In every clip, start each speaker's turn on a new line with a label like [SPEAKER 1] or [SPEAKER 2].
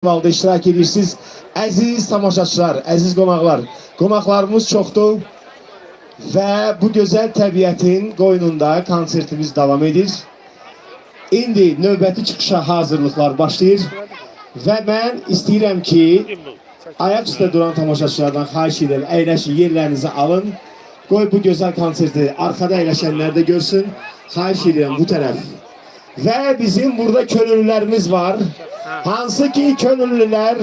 [SPEAKER 1] festivalda iştirak edirsiniz. Əziz tamaşaçılar, əziz qonaqlar, qonaqlarımız çoxdur və bu gözəl təbiətin qoynunda konsertimiz davam edir. İndi növbəti çıxışa hazırlıqlar başlayır və mən istəyirəm ki, ayaq üstə duran tamaşaçılardan xahiş edirəm, əyləşin, yerlərinizi alın. Qoy bu gözəl konserti arxada əyləşənlər də görsün. Xahiş edirəm bu tərəf. Və bizim burada könüllülərimiz var. Hansı ki könüllülər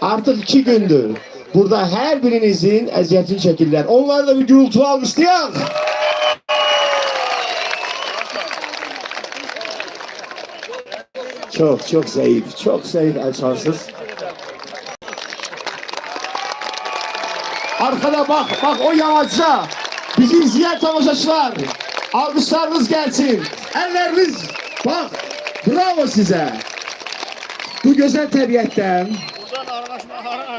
[SPEAKER 1] artıq iki gündür. Burada hər birinizin əziyyətini çəkirlər. Onları da bir gürültü almışlayaq. Çok çok zayıf, çok zayıf elçansız. Arkada bak, bak o yamaçta. Bizi izleyen tamaşaçılar. Alkışlarınız gelsin. Elleriniz, bak. Bravo size. Bu güzel təbiətdən,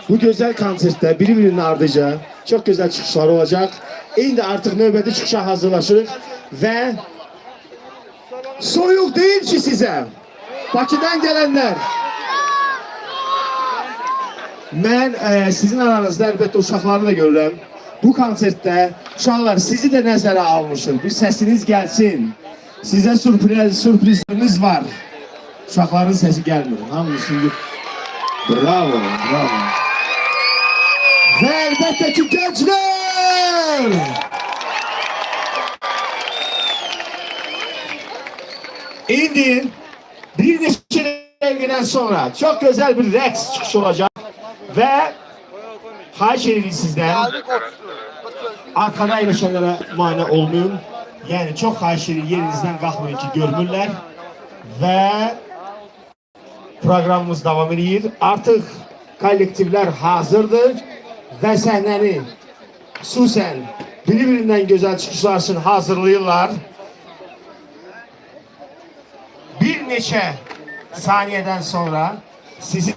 [SPEAKER 1] bu güzel konsertdə bir-birinin ardıca çok güzel çıxışlar olacak. İndi artık növbəti çıxışa hazırlaşırıq və soyuq deyil ki sizə. Bakıdan gelenler. Mən e, sizin aranızda əlbəttə uşaqları da görürəm. Bu konsertdə uşaqlar sizi də nəzərə almışıq. Bir səsiniz gəlsin. Sizə sürpriz, sürprizimiz var. Uşaqların səsi gəlmir. Hamısı. Bravo, bravo. Və əlbəttə ki gənclər! İndi bir neçə dəqiqədən sonra çok güzel bir reks çıxışı olacak və xahiş edirik sizdən arkada əyləşənlərə mane olmayın. Yəni çox xahiş edirik yerinizdən ki görmürlər və proqramımız davam edir. Artıq kollektivlər hazırdır. Və səhnəni xüsusən bir-birindən gözəl çıxışlar üçün bir neçə saniyədən sonra sizin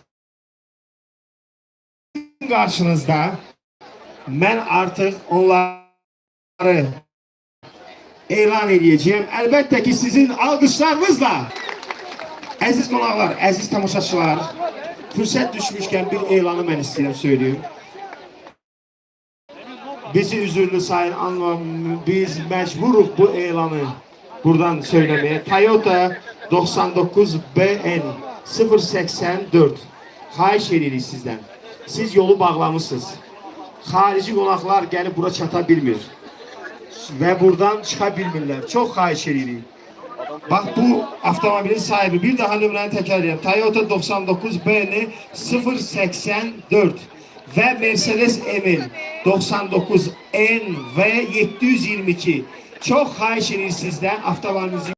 [SPEAKER 1] qarşınızda mən artıq onları elan edəcəyəm. Əlbəttə ki, sizin alqışlarınızla əziz qonaqlar, əziz tamaşaçılar, fürsət düşmüşkən bir elanı mən istəyirəm söyləyim. Bizi üzürlü sayın anlam biz mecburuq bu elanı buradan söylemeye. Toyota 99 BN 084 xahiş edirik sizdən. Siz yolu bağlamışsınız. Xarici qonaqlar gəlib bura çata bilmir. Və buradan çıxa bilmirlər. Çox xahiş. Bax bu avtomobilin sahibi bir daha nömrəni təkrar edirəm. Toyota 99 BN 084 və Mercedes Emil 99 N və 722. Çox xahiş edirik sizdən avtomobilinizi